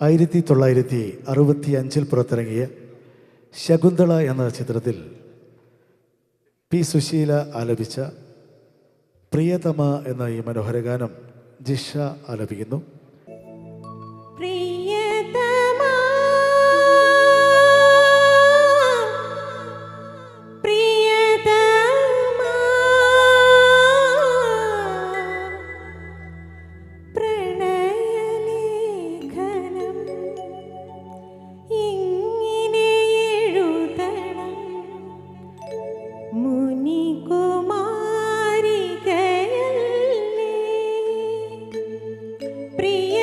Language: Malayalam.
ആയിരത്തി തൊള്ളായിരത്തി അറുപത്തി അഞ്ചിൽ പുറത്തിറങ്ങിയ ശകുന്തള എന്ന ചിത്രത്തിൽ പി സുശീല ആലപിച്ച പ്രിയതമ എന്ന ഈ മനോഹര ഗാനം ജിഷ ആലപിക്കുന്നു. ಪ್ರಿಯ